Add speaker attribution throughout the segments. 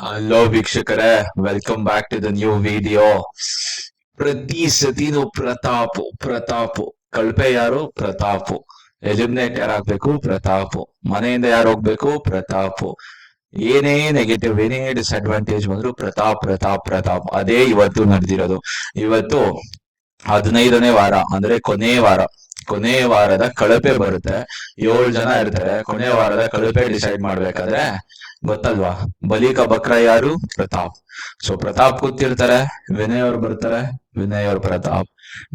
Speaker 1: Hello ವೀಕ್ಷಕರೇ. Welcome back to the new video ಪ್ರತಿ ಸತಿನೂ ಪ್ರತಾಪ್ ಪ್ರತಾಪ್. ಕಳಪೆ ಯಾರು? ಪ್ರತಾಪ್. ಎಲಿಮಿನೇಟ್ ಯಾರಾಗ್ಬೇಕು ಪ್ರತಾಪ್. ಮನೆಯಿಂದ ಯಾರು ಹೋಗ್ಬೇಕು? ಪ್ರತಾಪ್. ಏನೇ ನೆಗೆಟಿವ್ ಏನೇ ಡಿಸ್ಅಡ್ವಾಂಟೇಜ್ ಬಂದ್ರು ಪ್ರತಾಪ್ ಪ್ರತಾಪ್ ಪ್ರತಾಪ್. ಅದೇ ಇವತ್ತು ನಡೆದಿರೋದು. ಇವತ್ತು ಹದಿನೈದನೇ ವಾರ, ಅಂದ್ರೆ ಕೊನೆ ವಾರ. ಕೊನೆ ವಾರದ ಕಳಪೆ ಬರುತ್ತೆ. ಏಳು ಜನ ಇರ್ತಾರೆ. ಕೊನೆ ವಾರದ ಕಳಪೆ ಡಿಸೈಡ್ ಮಾಡ್ಬೇಕಾದ್ರೆ ಗೊತ್ತಲ್ವಾ? ಬಲಿಕ ಬಕ್ರ ಯಾರು? ಪ್ರತಾಪ್. ಸೊ ಪ್ರತಾಪ್ ಕೂತಿರ್ತಾರೆ, ವಿನಯ್ ಅವ್ರು ಬರ್ತಾರೆ, ವಿನಯ್ ಅವ್ರ ಪ್ರತಾಪ್.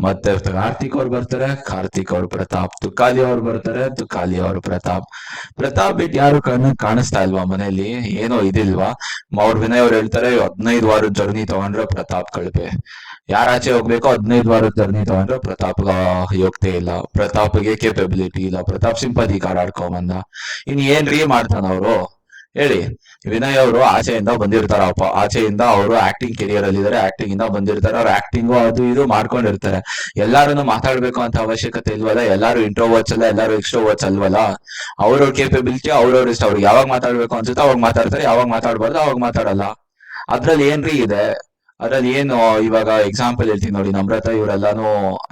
Speaker 1: ಮತ್ತೆ ಕಾರ್ತಿಕ್ ಅವ್ರು ಬರ್ತಾರೆ, ಕಾರ್ತಿಕ್ ಅವ್ರ ಪ್ರತಾಪ್. ತುಕಾಲಿ ಅವ್ರು ಬರ್ತಾರೆ, ತುಕಾಲಿ ಅವ್ರ ಪ್ರತಾಪ್. ಪ್ರತಾಪ್ ಬಿಟ್ಟು ಯಾರು ಕಣ್ಣು ಕಾಣಿಸ್ತಾ ಇಲ್ವಾ ಮನೆಯಲ್ಲಿ? ಏನೋ ಇದಿಲ್ವಾ? ಅವ್ರ ವಿನಯ್ ಅವ್ರು ಹೇಳ್ತಾರೆ ಹದಿನೈದು ವಾರ ಜರ್ನಿ ತಗೊಂಡ್ರೆ ಪ್ರತಾಪ್ ಕಳಪೆ. ಯಾರ ಆಚೆ ಹೋಗ್ಬೇಕೋ ಹದಿನೈದು ವಾರ ಜರ್ನಿ ತಗೊಂಡ್ರೆ ಪ್ರತಾಪ್ ಯೋಗ್ಯತೆ ಇಲ್ಲ. ಪ್ರತಾಪ್ಗೆ ಕೇಪಬಿಲಿಟಿ ಇಲ್ಲ. ಪ್ರತಾಪ್ ಸಿಂಪತಿ ಕಾರ್ಡ್ ಆಡ್ಕೊಂಡ್ ಬಂದ. ಇನ್ ಏನ್ರಿ ಮಾಡ್ತಾನ ಅವರು? ಹೇಳಿ. ವಿನಯ್ ಅವರು ಆಚೆಯಿಂದ ಬಂದಿರ್ತಾರಪ್ಪ ಆಚೆಯಿಂದ ಅವರು ಆಕ್ಟಿಂಗ್ ಕೆರಿಯರ್ ಅಲ್ಲಿ ಇದಾರೆ. ಆಕ್ಟಿಂಗ್ ಇಂದ ಬಂದಿರ್ತಾರೆ. ಅವ್ರು ಆಕ್ಟಿಂಗು ಅದು ಇದು ಮಾಡ್ಕೊಂಡಿರ್ತಾರೆ. ಎಲ್ಲಾರನ್ನು ಮಾತಾಡ್ಬೇಕು ಅಂತ ಅವಶ್ಯಕತೆ ಇಲ್ವಲ್ಲ? ಎಲ್ಲಾರು ಇಂಟ್ರೋವರ್ಟ್ಸ್ ಅಲ್ಲ? ಎಲ್ಲಾರು ಎಕ್ಸ್ಟ್ರೋವರ್ಟ್ಸ್ ಅಲ್ವಲ್ಲ? ಅವ್ರವ್ರ ಕೇಪಬಿಲಿಟಿ ಅವ್ರವ್ರ ಇಷ್ಟ. ಅವ್ರಿಗೆ ಯಾವಾಗ ಮಾತಾಡ್ಬೇಕು ಅನ್ಸುತ್ತೆ ಅವಾಗ ಮಾತಾಡ್ತಾರೆ. ಯಾವಾಗ ಮಾತಾಡ್ಬಾರ್ದು ಅವಾಗ ಮಾತಾಡಲ್ಲ. ಅದ್ರಲ್ಲಿ ಏನ್ರಿ ಇದೆ? ಅದ್ರಲ್ಲಿ ಏನು ಇವಾಗ ಎಕ್ಸಾಂಪಲ್ ಹೇಳ್ತೀನಿ ನೋಡಿ, ನಮ್ರತ ಇವರೆಲ್ಲಾನು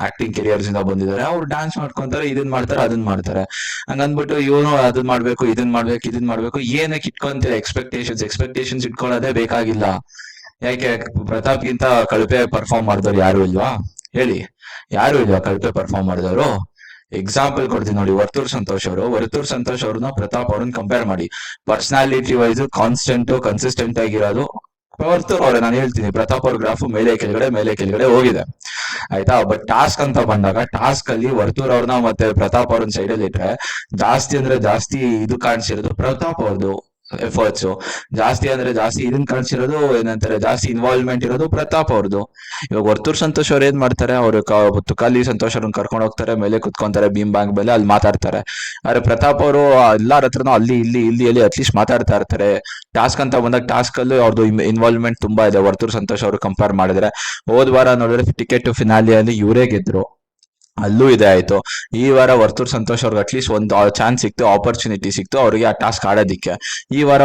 Speaker 1: ಆಕ್ಟಿಂಗ್ ಕೆರಿಯರ್ಸ್ ಇಂದ ಬಂದಿದ್ದಾರೆ. ಅವ್ರು ಡ್ಯಾನ್ಸ್ ಮಾಡ್ಕೊಂತಾರೆ, ಇದನ್ ಮಾಡ್ತಾರೆ, ಅದನ್ ಮಾಡ್ತಾರೆ. ಹಂಗಂದ್ಬಿಟ್ಟು ಇವನು ಅದನ್ ಮಾಡ್ಬೇಕು, ಇದನ್ ಮಾಡ್ಬೇಕು ಇದನ್ ಮಾಡ್ಬೇಕು ಏನಕ್ಕೆ ಇಟ್ಕೊಂತೀರ ಎಕ್ಸ್ಪೆಕ್ಟೇಷನ್ಸ್ ಎಕ್ಸ್ಪೆಕ್ಟೇಷನ್ಸ್ ಇಟ್ಕೊಳ್ಳೋದೇ ಬೇಕಾಗಿಲ್ಲ. ಯಾಕೆ, ಪ್ರತಾಪ್ಗಿಂತ ಕಳಪೆ ಪರ್ಫಾರ್ಮ್ ಮಾಡಿದವ್ರು ಯಾರು ಇಲ್ವಾ? ಹೇಳಿ. ಯಾರು ಇಲ್ವಾ ಕಳಪೆ ಪರ್ಫಾರ್ಮ್ ಮಾಡಿದವರು? ಎಕ್ಸಾಂಪಲ್ ಕೊಡ್ತೀನಿ ನೋಡಿ, ವರ್ತೂರ್ ಸಂತೋಷ್ ಅವರು. ವರ್ತೂರ್ ಸಂತೋಷ್ ಅವ್ರನ್ನ ಪ್ರತಾಪ್ ಅವ್ರನ್ನ ಕಂಪೇರ್ ಮಾಡಿ. ಪರ್ಸನಾಲಿಟಿ ವೈಸ್ ಕಾನ್ಸ್ಟೆಂಟ್ ಕನ್ಸಿಸ್ಟೆಂಟ್ ಆಗಿರೋದು ವರ್ತೂರ್ ಅವ್ರೆ ನಾನು ಹೇಳ್ತೀನಿ ಪ್ರತಾಪ್ ಅವ್ರ ಗ್ರಾಫ್ ಮೇಲೆ ಕೆಳಗಡೆ ಮೇಲೆ ಕೆಳಗಡೆ ಹೋಗಿದೆ. ಆಯ್ತಾ? ಬಟ್ ಟಾಸ್ಕ್ ಅಂತ ಬಂದಾಗ ಟಾಸ್ಕ್ ಅಲ್ಲಿ ವರ್ತೂರ್ ಅವ್ರನ್ನ ಮತ್ತೆ ಪ್ರತಾಪ್ ಅವ್ರನ್ನ ಸೈಡ್ ಅಲ್ಲಿ ಇಟ್ರೆ ಜಾಸ್ತಿ ಅಂದ್ರೆ ಜಾಸ್ತಿ ಇದು ಕಾಣಿಸಿರೋದು ಪ್ರತಾಪ್ ಅವ್ರದ್ದು ಎಫರ್ಟ್ಸ್ ಜಾಸ್ತಿ ಅಂದ್ರೆ ಜಾಸ್ತಿ ಇದನ್ ಕಾಣಿಸಿರೋದು ಏನಂತಾರೆ, ಜಾಸ್ತಿ ಇನ್ವಾಲ್ವ್ಮೆಂಟ್ ಇರೋದು ಪ್ರತಾಪ್ ಅವ್ರದ್ದು ಇವಾಗ ವರ್ತೂರ್ ಸಂತೋಷ್ ಅವ್ರು ಏನ್ ಮಾಡ್ತಾರೆ, ಅವ್ರು ತುಕಾಲಿ ಸಂತೋಷ್ ಅವ್ರನ್ನ ಕರ್ಕೊಂಡು ಹೋಗ್ತಾರೆ, ಮೇಲೆ ಕುತ್ಕೊಂತಾರೆ, ಭೀಮ್ ಬ್ಯಾಂಕ್ ಮೇಲೆ ಅಲ್ಲಿ ಮಾತಾಡ್ತಾರೆ. ಆದ್ರೆ ಪ್ರತಾಪ್ ಅವರು ಎಲ್ಲಾರ ಹತ್ರನೂ ಅಲ್ಲಿ, ಇಲ್ಲಿ ಇಲ್ಲಿ, ಅಲ್ಲಿ ಅಟ್ಲೀಸ್ಟ್ ಮಾತಾಡ್ತಾ ಇರ್ತಾರೆ. ಟಾಸ್ಕ್ ಅಂತ ಬಂದಾಗ ಟಾಸ್ಕ್ ಅಲ್ಲೂ ಅವ್ರದ್ದು ಇನ್ವಾಲ್ವ್ಮೆಂಟ್ ತುಂಬಾ ಇದೆ. ವರ್ತೂರ್ ಸಂತೋಷ್ ಅವರು ಕಂಪೇರ್ ಮಾಡಿದ್ರೆ. ಹೋದ್ ವಾರ ನೋಡಿದ್ರೆ ಟಿಕೆಟ್ ಫಿನಾಲಿಯಲ್ಲಿ ಇವರೇ ಗೆದ್ರು. ಅಲ್ಲೂ ಇದೆ ಆಯ್ತು. ಈ ವಾರ ವರ್ತೂರ್ ಸಂತೋಷ್ ಅವ್ರಿಗೆ ಅಟ್ಲೀಸ್ಟ್ ಒಂದು ಚಾನ್ಸ್ ಸಿಕ್ತು ಆಪರ್ಚುನಿಟಿ ಸಿಕ್ತು, ಅವ್ರಿಗೆ ಆ ಟಾಸ್ಕ್ ಆಡೋದಿಕ್ಕೆ. ಈ ವಾರ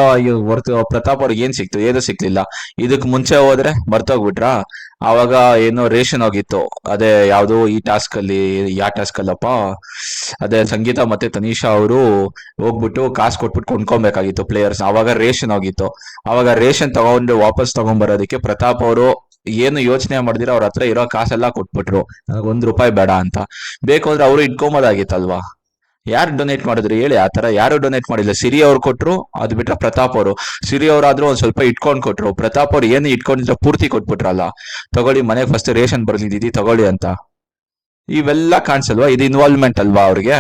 Speaker 1: ವರ್ತು, ಪ್ರತಾಪ್ ಅವ್ರಿಗೆ ಏನ್ ಸಿಕ್ತು? ಏನು ಸಿಕ್ಲಿಲ್ಲ. ಇದಕ್ ಮುಂಚೆ ಹೋದ್ರೆ ಮರ್ತೋಗ್ಬಿಟ್ರಾ? ಆವಾಗ ಏನೋ ರೇಷನ್ ಹೋಗಿತ್ತು. ಅದೇ ಯಾವ್ದು ಈ ಟಾಸ್ಕ್ ಅಲ್ಲಿ ಯಾವ ಟಾಸ್ಕ್ ಅಲ್ಲಪ್ಪ? ಅದೇ ಸಂಗೀತ ಮತ್ತೆ ತನಿಷಾ ಅವರು ಹೋಗ್ಬಿಟ್ಟು ಕಾಸು ಕೊಟ್ಬಿಟ್ಟು ಕೊಂಡ್ಕೊಬೇಕಾಗಿತ್ತು ಪ್ಲೇಯರ್ಸ್ ಅವಾಗ ರೇಷನ್ ಹೋಗಿತ್ತು. ಅವಾಗ ರೇಷನ್ ತಗೊಂಡು ವಾಪಸ್ ತಗೊಂಡ್ ಬರೋದಕ್ಕೆ ಪ್ರತಾಪ್ ಅವರು ಏನು ಯೋಚನೆ ಮಾಡಿದಿರ ಅವ್ರ ಹತ್ರ ಇರೋ ಕಾಸೆಲ್ಲ ಕೊಟ್ಬಿಟ್ರು. ನನಗೆ ಒಂದ್ ರೂಪಾಯಿ ಬೇಡ ಅಂತ. ಬೇಕು ಅಂದ್ರೆ ಅವರು ಇಟ್ಕೊಂಬೋದಾಗಿತ್ತಲ್ವಾ ಯಾರು ಡೊನೇಟ್ ಮಾಡಿದ್ರು ಹೇಳಿ, ಆ ತರ ಯಾರು ಡೊನೇಟ್ ಮಾಡಿಲ್ಲ. ಸಿರಿ ಅವ್ರು ಕೊಟ್ರು, ಅದು ಬಿಟ್ರೆ ಪ್ರತಾಪ್ ಅವರು. ಸಿರಿ ಅವರಾದ್ರೂ ಒಂದ್ ಸ್ವಲ್ಪ ಇಟ್ಕೊಂಡ್ ಕೊಟ್ರು. ಪ್ರತಾಪ್ ಅವ್ರು ಏನು ಇಟ್ಕೊಂಡಿದ್ರೆ ಪೂರ್ತಿ ಕೊಟ್ಬಿಟ್ರಲ್ಲ. ತಗೊಳ್ಳಿ ಮನೆಗೆ ಫಸ್ಟ್ ರೇಷನ್ ಬರ್ಲಿದ್ದೀವಿ ತಗೊಳ್ಳಿ ಅಂತ. ಇವೆಲ್ಲ ಕಾಣಿಸಲ್ವಾ? ಇದು ಇನ್ವಾಲ್ವ್ಮೆಂಟ್ ಅಲ್ವಾ ಅವ್ರಿಗೆ?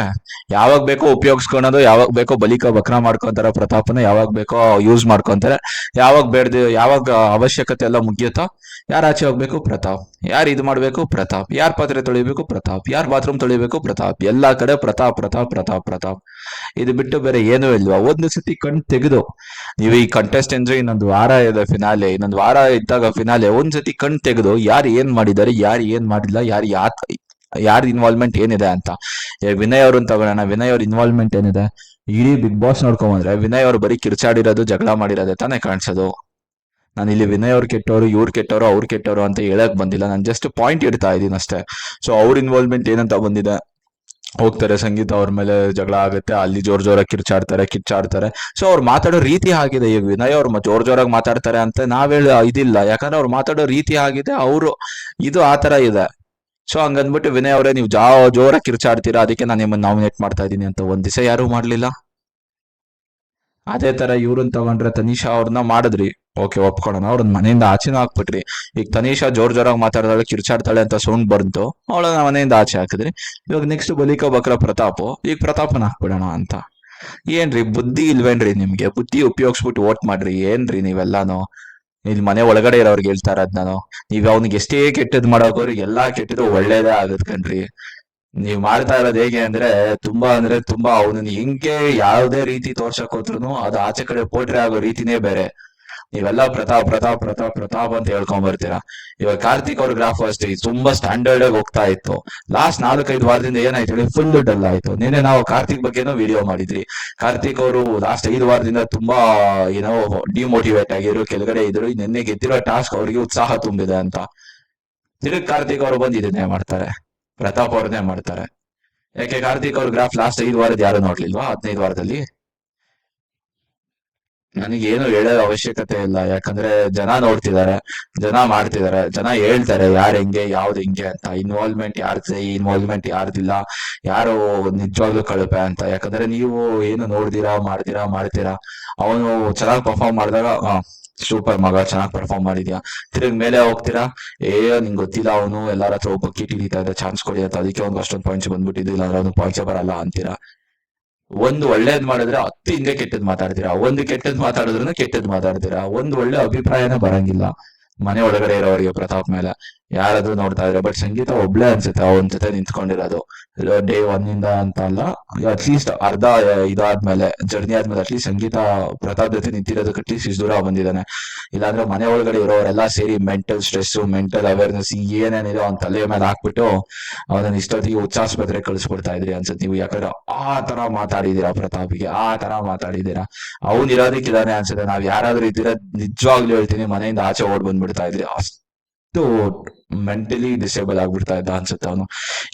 Speaker 1: ಯಾವಾಗ ಬೇಕೋ ಉಪಯೋಗಿಸ್ಕೊಳೋದು, ಯಾವಾಗ ಬೇಕೋ ಬಲಿಕ ಬಕ್ರ ಮಾಡ್ಕೊಂತಾರ, ಪ್ರತಾಪನ ಯಾವಾಗ ಬೇಕೋ ಯೂಸ್ ಮಾಡ್ಕೊಂತಾರೆ. ಯಾವಾಗ ಬೇಡ್ದು, ಯಾವಾಗ ಅವಶ್ಯಕತೆ ಎಲ್ಲ ಮುಗಿಯುತ್ತೋ, ಯಾರು ಆಚೆ ಹೋಗ್ಬೇಕು? ಪ್ರತಾಪ್. ಯಾರು ಇದು ಮಾಡ್ಬೇಕು? ಪ್ರತಾಪ್. ಯಾರು ಪಾತ್ರೆ ತೊಳಿಬೇಕು? ಪ್ರತಾಪ್. ಯಾರು ಬಾತ್ರೂಮ್ ತೊಳಿಬೇಕು? ಪ್ರತಾಪ್. ಎಲ್ಲಾ ಕಡೆ ಪ್ರತಾಪ್ ಪ್ರತಾಪ್ ಪ್ರತಾಪ್ ಪ್ರತಾಪ್. ಇದು ಬಿಟ್ಟು ಬೇರೆ ಏನೂ ಇಲ್ವಾ? ಒಂದು ಸತಿ ಕಣ್ ತೆಗೆದು, ನೀವು ಈ ಕಂಟೆಸ್ಟ್ ಅಂದ್ರೆ ಇನ್ನೊಂದು ವಾರ ಇದೆ ಫಿನಾಲೆ ಇನ್ನೊಂದು ವಾರ ಇದ್ದಾಗ ಫಿನಾಲೆ ಒಂದ್ ಸತಿ ಕಣ್ ತೆಗೆದು, ಯಾರು ಏನ್ ಮಾಡಿದ್ದಾರೆ, ಯಾರು ಏನ್ ಮಾಡಿಲ್ಲ, ಯಾರು ಯಾ ಯಾರ ಇನ್ವಾಲ್ವ್ಮೆಂಟ್ ಏನಿದೆ ಅಂತ. ವಿನಯ್ ಅವ್ರನ್ನ ತಗೊಳ್ಳೋಣ. ವಿನಯ್ ಅವ್ರ ಇನ್ವಾಲ್ವ್ಮೆಂಟ್ ಏನಿದೆ? ಇಡೀ ಬಿಗ್ ಬಾಸ್ ನೋಡ್ಕೊಂಬಂದ್ರೆ ವಿನಯ್ ಅವ್ರು ಬರೀ ಕಿರ್ಚಾಡಿರೋದು, ಜಗಳ ಮಾಡಿರೋದೆ ತಾನೇ ಕಾಣಿಸೋದು? ನಾನು ಇಲ್ಲಿ ವಿನಯ್ ಅವ್ರು ಕೆಟ್ಟವರು ಇವ್ರು ಕೆಟ್ಟವರು ಅವ್ರು ಕೆಟ್ಟವರು ಅಂತ ಹೇಳಕ್ ಬಂದಿಲ್ಲ. ನಾನು ಜಸ್ಟ್ ಪಾಯಿಂಟ್ ಇಡ್ತಾ ಇದ್ದೀನಿ ಅಷ್ಟೇ. ಸೊ ಅವ್ರ ಇನ್ವಾಲ್ವ್ಮೆಂಟ್ ಏನಂತ ಬಂದಿದೆ? ಹೋಗ್ತಾರೆ ಸಂಗೀತ ಅವ್ರ ಮೇಲೆ ಜಗಳ ಆಗುತ್ತೆ. ಅಲ್ಲಿ ಜೋರ್ ಜೋರಾಗಿ ಕಿರ್ಚಾಡ್ತಾರೆ ಕಿರ್ಚಾಡ್ತಾರೆ. ಸೊ ಅವ್ರು ಮಾತಾಡೋ ರೀತಿ ಆಗಿದೆ ಈಗ ವಿನಯ್ ಅವ್ರು ಜೋರ್ ಜೋರಾಗಿ ಮಾತಾಡ್ತಾರೆ ಅಂತ ನಾವ್ ಹೇಳ ಇದಿಲ್ಲ. ಯಾಕಂದ್ರೆ ಅವ್ರು ಮಾತಾಡೋ ರೀತಿ ಆಗಿದೆ, ಅವರು, ಇದು ಆ ತರ ಇದೆ. ಸೊ ಹಂಗಂದ್ಬಿಟ್ಟು ವಿನಯ್ ಅವರೇ, ನೀವು ಜಾ, ಜೋರಾಗಿ ಕಿರ್ಚಾಡ್ತೀರಾ? ಅದಕ್ಕೆ ನಾನು ನಿಮ್ಮನ್ನ ನಾಮಿನೇಟ್ ಮಾಡ್ತಾ ಇದ್ದೀನಿ ಅಂತ ಒಂದ್ ದಿವಸ ಯಾರು ಮಾಡ್ಲಿಲ್ಲ. ಅದೇ ತರ ಇವ್ರನ್ನ ತಗೊಂಡ್ರೆ ತನಿಷಾ ಅವ್ರನ್ನ ಮಾಡಿದ್ರಿ. ಓಕೆ, ಒಪ್ಕೊಳ್ಳೋಣ. ಅವ್ರನ್ನ ಮನೆಯಿಂದ ಆಚೆನೂ ಹಾಕ್ಬಿಟ್ರಿ. ಈಗ ತನಿಷಾ ಜೋರ್ ಜೋರಾಗಿ ಮಾತಾಡ್ದಾಳೆ, ಕಿರ್ಚಾಡ್ತಾಳೆ ಅಂತ ಸೌಂಡ್ ಬಂತು. ಅವಳನ್ನ ಮನೆಯಿಂದ ಆಚೆ ಹಾಕಿದ್ರಿ. ಇವಾಗ ನೆಕ್ಸ್ಟ್ ಬಲಿಕ ಬಕ್ರ ಪ್ರತಾಪ್. ಈಗ ಪ್ರತಾಪನ ಹಾಕ್ಬಿಡೋಣ ಅಂತ. ಏನ್ರಿ, ಬುದ್ಧಿ ಇಲ್ವೇನ್ರಿ ನಿಮ್ಗೆ? ಬುದ್ಧಿ ಉಪಯೋಗಿಸ್ಬಿಟ್ಟು ವೋಟ್ ಮಾಡ್ರಿ. ಏನ್ರಿ ನೀವೆಲ್ಲಾನು? ಇಲ್ಲಿ ಮನೆ ಒಳಗಡೆ ಇರೋರ್ಗೆ ಹೇಳ್ತಾ ಇರೋದ್ ನಾನು. ನೀವ್ ಅವ್ನಿಗೆ ಎಷ್ಟೇ ಕೆಟ್ಟದ್ ಮಾಡೋಕೋರು ಎಲ್ಲಾ ಕೆಟ್ಟದ್ದು ಒಳ್ಳೇದೇ ಆಗತ್ ಕಣ್ರಿ. ನೀವ್ ಮಾಡ್ತಾ ಇರೋದ್ ಹೇಗೆ ಅಂದ್ರೆ ತುಂಬಾ ಅಂದ್ರೆ ತುಂಬಾ ಅವನನ್ನ ಹೆಂಗೆ ಯಾವ್ದೇ ರೀತಿ ತೋರ್ಸಕ್ ಹೋದ್ರು ಅದು ಆಚೆ ಕಡೆ ಪೋಟ್ರೆ ಆಗೋ ರೀತಿನೇ ಬೇರೆ. ನೀವೆಲ್ಲ ಪ್ರತಾಪ್ ಪ್ರತಾಪ್ ಪ್ರತಾಪ್ ಪ್ರತಾಪ್ ಅಂತ ಹೇಳ್ಕೊಂಡ್ ಬರ್ತೀರಾ ಇವಾಗ ಕಾರ್ತಿಕ್ ಅವ್ರ ಗ್ರಾಫ್ ಅಷ್ಟೇ ತುಂಬಾ ಸ್ಟ್ಯಾಂಡರ್ಡ್ ಆಗಿ ಹೋಗ್ತಾ ಇತ್ತು. ಲಾಸ್ಟ್ ನಾಲ್ಕೈದು ವಾರದಿಂದ ಏನಾಯ್ತು ಹೇಳಿ ಫುಲ್ ಡಲ್ ಆಯ್ತು. ನಿನ್ನೆ ನಾವು ಕಾರ್ತಿಕ್ ಬಗ್ಗೆನೂ ವಿಡಿಯೋ ಮಾಡಿದ್ರಿ ಕಾರ್ತಿಕ್ ಅವರು ಲಾಸ್ಟ್ ಐದು ವಾರದಿಂದ ತುಂಬಾ ಏನೋ ಡಿಮೋಟಿವೇಟ್ ಆಗಿದ್ರು, ಕೆಳಗಡೆ ಇದ್ರು, ನಿನ್ನೆ ಗೆದ್ದಿರೋ ಟಾಸ್ಕ್ ಅವರಿಗೆ ಉತ್ಸಾಹ ತುಂಬಿದೆ ಅಂತ. ತಿರುಗ್ ಕಾರ್ತಿಕ್ ಅವರು ಬಂದು ಇದನ್ನೇ ಮಾಡ್ತಾರೆ. ಪ್ರತಾಪ್ ಅವ್ರನ್ನೇ ಮಾಡ್ತಾರೆ. ಯಾಕೆ, ಕಾರ್ತಿಕ್ ಅವ್ರ ಗ್ರಾಫ್ ಲಾಸ್ಟ್ ಐದು ವಾರದ ಯಾರು ನೋಡ್ಲಿಲ್ವಾ? ಹದಿನೈದು ವಾರದಲ್ಲಿ? ನನಗೆ ಏನು ಹೇಳೋ ಅವಶ್ಯಕತೆ ಇಲ್ಲ. ಯಾಕಂದ್ರೆ ಜನ ನೋಡ್ತಿದ್ದಾರೆ, ಜನ ಮಾಡ್ತಿದ್ದಾರೆ, ಜನ ಹೇಳ್ತಾರೆ ಯಾರು ಹೆಂಗೆ, ಯಾವ್ದು ಹೆಂಗೆ ಅಂತ. ಇನ್ವಾಲ್ವ್ಮೆಂಟ್ ಯಾರ್ದು ಇನ್ವಾಲ್ವ್ಮೆಂಟ್ ಯಾರ್ದಿಲ್ಲ, ಯಾರು ನಿಜವಾಗ್ಲೂ ಕಳಪೆ ಅಂತ. ಯಾಕಂದ್ರೆ ನೀವು ಏನು ನೋಡ್ದಿರಾ ಮಾಡ್ತೀರಾ ಮಾಡ್ತೀರಾ, ಅವನು ಚೆನ್ನಾಗಿ ಪರ್ಫಾರ್ಮ್ ಮಾಡಿದಾಗ ಸೂಪರ್ ಮಗ, ಚೆನ್ನಾಗಿ ಪರ್ಫಾರ್ಮ್ ಮಾಡಿದ್ಯಾ? ತಿರುಗ್ ಮೇಲೆ ಹೋಗ್ತೀರಾ? ಏ, ನಿಂಗ್ ಗೊತ್ತಿಲ್ಲ ಅವನು, ಎಲ್ಲಾರ ಹತ್ರ ಬಕೆಟ್ ಹಿಡಿತಾ ಇದ್ದ ಚಾನ್ಸ್ ಕೊಡಿ ಅಂತ. ಅದಕ್ಕೆ ಅವ್ನಿಗೆ ಅಷ್ಟೊಂದು ಪಾಯಿಂಟ್ಸ್ ಬಂದ್ಬಿಟ್ಟಿದ್ದು, ಇಲ್ಲ, ಅವ್ನು ಪಾಯಿಂಟ್ಸೇ ಬರಲ್ಲ ಅಂತೀರಾ? ಒಂದು ಒಳ್ಳೇದ್ ಮಾಡಿದ್ರೆ ಹತ್ತು ಹಿಂದೆ ಕೆಟ್ಟದ್ ಮಾತಾಡ್ತೀರಾ? ಒಂದು ಕೆಟ್ಟದ್ ಮಾತಾಡಿದ್ರು ಕೆಟ್ಟದ್ ಮಾತಾಡ್ತೀರಾ? ಒಂದು ಒಳ್ಳೆ ಅಭಿಪ್ರಾಯನೇ ಬರಂಗಿಲ್ಲ. ಮನೆ ಒಳಗಡೆ ಇರೋರಿಗೆ ಪ್ರತಾಪ್ ಮೇಲೆ. ಯಾರಾದ್ರೂ ನೋಡ್ತಾ ಇದ್ರೆ ಬಟ್ ಸಂಗೀತ ಒಬ್ಳೆ ಅನ್ಸುತ್ತೆ, ಅವನ ಜೊತೆ ನಿಂತ್ಕೊಂಡಿರೋದು. ಡೇ ಒನ್ ಇಂದ ಅಂತ ಅಲ್ಲ ಅಟ್ಲೀಸ್ಟ್ ಅರ್ಧ ಇದಾದ್ಮೇಲೆ ಜರ್ನಿ ಆದ್ಮೇಲೆ ಅಟ್ಲೀಸ್ಟ್ ಸಂಗೀತ, ಪ್ರತಾಪ್ ಜೊತೆ ನಿಂತಿರೋದು ಅಟ್ಲೀಸ್ಟ್ ಇಷ್ಟು ದೂರ ಬಂದಿದ್ದಾನೆ. ಇಲ್ಲಾಂದ್ರೆ ಮನೆ ಒಳಗಡೆ ಇರೋರೆಲ್ಲ ಸೇರಿ ಮೆಂಟಲ್ ಸ್ಟ್ರೆಸ್ ಮೆಂಟಲ್ ಅವೇರ್ನೆಸ್ ಏನೇನಿದೆ ಅವ್ನ ತಲೆ ಮೇಲೆ ಹಾಕ್ಬಿಟ್ಟು ಅವನ ಇಷ್ಟೊತ್ತಿಗೆ ಉಚ್ಚಾಸ್ಪತ್ರೆ ಕಳಿಸ್ಬಿಡ್ತಾ ಇದ್ರಿ ಅನ್ಸುತ್ತೆ. ನೀವು ಯಾಕಂದ್ರೆ ಆ ತರ ಮಾತಾಡಿದೀರಾ ಪ್ರತಾಪಿಗೆ, ಆ ತರ ಮಾತಾಡಿದೀರಾ ಅವ್ನ್ ಇರೋದಕ್ಕಿದಾನೆ ಅನ್ಸುತ್ತೆ. ನಾವ್ ಯಾರಾದ್ರೂ ಇದ್ದೀರಾ ನಿಜವಾಗ್ಲೂ ಹೇಳ್ತೀನಿ, ಮನೆಯಿಂದ ಆಚೆ ಓಡ್ ಬಂದ್ಬಿಡ್ತಾ ಇದ್ರಿ. ಅಷ್ಟು ಮೆಂಟಲಿ ಡಿಸೇಬಲ್ ಆಗ್ಬಿಡ್ತಾ ಇದ್ದ ಅನ್ಸುತ್ತೆ ಅವನು.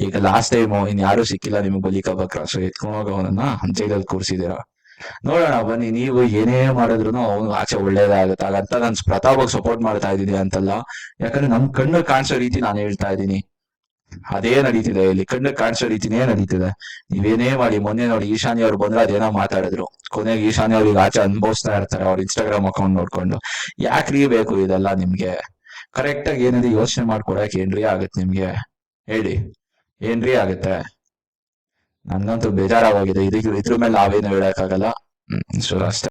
Speaker 1: ಈಗ ಲಾಸ್ಟ್ ಟೈಮ್ ಇನ್ ಯಾರು ಸಿಕ್ಕಿಲ್ಲ, ನಿಮ್ಗೆ ಬಲಿ ಕಬಕ್ರ. ಸೊ ಎತ್ಕೊಂಡೋಗ ಅವನನ್ನ ಜೈಲಲ್ಲಿ ಕೂರಿಸಿದೀರಾ. ನೋಡೋಣ, ಬನ್ನಿ, ನೀವು ಏನೇ ಮಾಡಿದ್ರು ಅವನು ಆಚೆ ಒಳ್ಳೇದಾಗುತ್ತೆ ಹಾಗಂತ ನಾನು ಪ್ರತಾಪ್ ಸಪೋರ್ಟ್ ಮಾಡ್ತಾ ಇದ್ದೀನಿ ಅಂತಲ್ಲ. ಯಾಕಂದ್ರೆ ನಮ್ ಕಣ್ಣು ಕಾಣಿಸೋ ರೀತಿ ನಾನು ಹೇಳ್ತಾ ಇದ್ದೀನಿ. ಅದೇ ನಡೀತಿದೆ ಇಲ್ಲಿ. ಕಣ್ಣು ಕಾಣಿಸೋ ರೀತಿನೇ ನಡೀತಿದೆ. ನೀವೇನೇ ಮಾಡಿ, ಮೊನ್ನೆ ನೋಡಿ ಈಶಾನ್ಯ ಅವ್ರು ಬಂದ್ರೆ ಅದೇನೋ ಮಾತಾಡಿದ್ರು. ಕೊನೆಗೆ ಈಶಾನ್ಯ ಅವ್ರಿಗೆ ಆಚೆ ಅನುಭವಿಸ್ತಾ ಇರ್ತಾರೆ ಅವ್ರ ಇನ್ಸ್ಟಾಗ್ರಾಮ್ ಅಕೌಂಟ್ ನೋಡ್ಕೊಂಡು. ಯಾಕ್ರಿ ಬೇಕು ಇದೆಲ್ಲ ನಿಮ್ಗೆ? ಕರೆಕ್ಟ್ ಆಗಿ ಏನಿದೆ ಯೋಚನೆ ಮಾಡ್ಕೊಡಕ್ ಏನ್ರಿ ಆಗತ್ತೆ ನಿಮ್ಗೆ? ಹೇಳಿ. ಏನ್ರಿ ಆಗತ್ತೆ? ನನ್ಗಂತೂ ಬೇಜಾರಾಗೋಗಿದೆ ಇದಕ್ಕೆ ಇದ್ರ ಮೇಲೆ ನಾವೇನು ಹೇಳಕ್ಕಾಗಲ್ಲ. ಹ್ಮ್ ಸೊ ಅಷ್ಟೇ